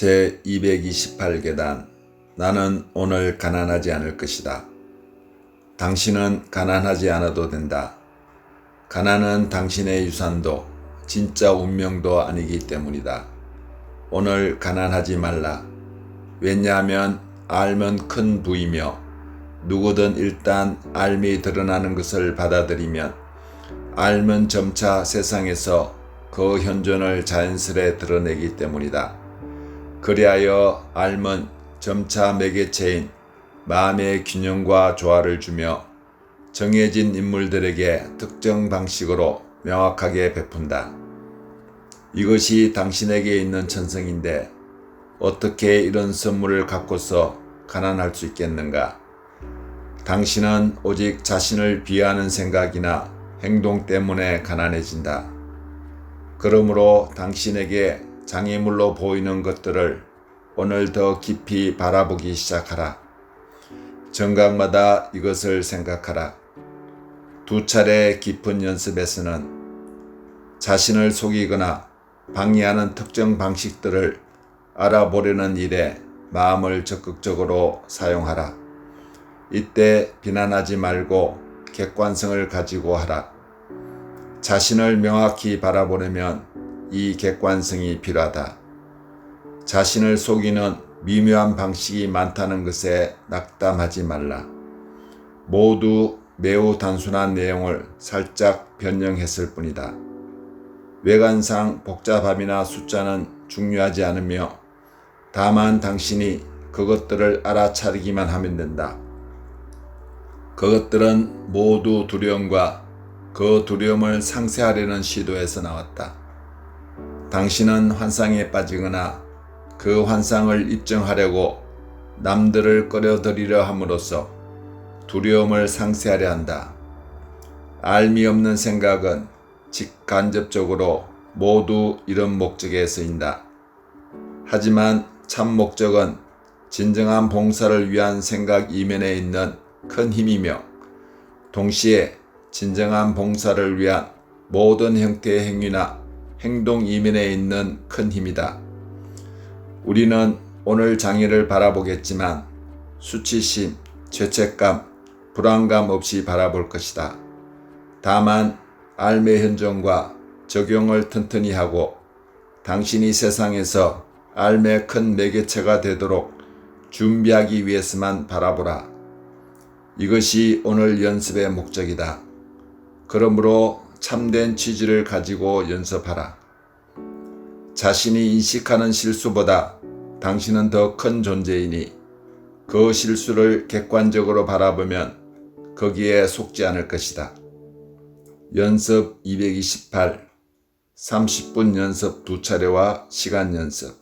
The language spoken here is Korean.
제 228계단 나는 오늘 가난하지 않을 것이다. 당신은 가난하지 않아도 된다. 가난은 당신의 유산도 진짜 운명도 아니기 때문이다. 오늘 가난하지 말라. 왜냐하면 알면 큰 부이며 누구든 일단 알미 드러나는 것을 받아들이면 알면 점차 세상에서 그 현존을 자연스레 드러내기 때문이다. 그리하여 알면 점차 매개체인 마음의 균형과 조화를 주며 정해진 인물들에게 특정 방식으로 명확하게 베푼다. 이것이 당신에게 있는 천성인데 어떻게 이런 선물을 갖고서 가난할 수 있겠는가? 당신은 오직 자신을 비하하는 생각이나 행동 때문에 가난해진다. 그러므로 당신에게 장애물로 보이는 것들을 오늘 더 깊이 바라보기 시작하라. 정각마다 이것을 생각하라. 두 차례 깊은 연습에서는 자신을 속이거나 방해하는 특정 방식들을 알아보려는 일에 마음을 적극적으로 사용하라. 이때 비난하지 말고 객관성을 가지고 하라. 자신을 명확히 바라보려면 이 객관성이 필요하다. 자신을 속이는 미묘한 방식이 많다는 것에 낙담하지 말라. 모두 매우 단순한 내용을 살짝 변형했을 뿐이다. 외관상 복잡함이나 숫자는 중요하지 않으며 다만 당신이 그것들을 알아차리기만 하면 된다. 그것들은 모두 두려움과 그 두려움을 상쇄하려는 시도에서 나왔다. 당신은 환상에 빠지거나 그 환상을 입증하려고 남들을 끌어들이려 함으로써 두려움을 상쇄하려 한다. 알미 없는 생각은 직간접적으로 모두 이런 목적에 쓰인다. 하지만 참 목적은 진정한 봉사를 위한 생각 이면에 있는 큰 힘이며 동시에 진정한 봉사를 위한 모든 형태의 행위나 행동 이면에 있는 큰 힘이다. 우리는 오늘 장애를 바라보겠지만 수치심, 죄책감, 불안감 없이 바라볼 것이다. 다만 알매 현존과 적용을 튼튼히 하고 당신이 세상에서 알매 큰 매개체가 되도록 준비하기 위해서만 바라보라. 이것이 오늘 연습의 목적이다. 그러므로 참된 취지를 가지고 연습하라. 자신이 인식하는 실수보다 당신은 더 큰 존재이니 그 실수를 객관적으로 바라보면 거기에 속지 않을 것이다. 연습 228 30분 연습 두 차례와 시간 연습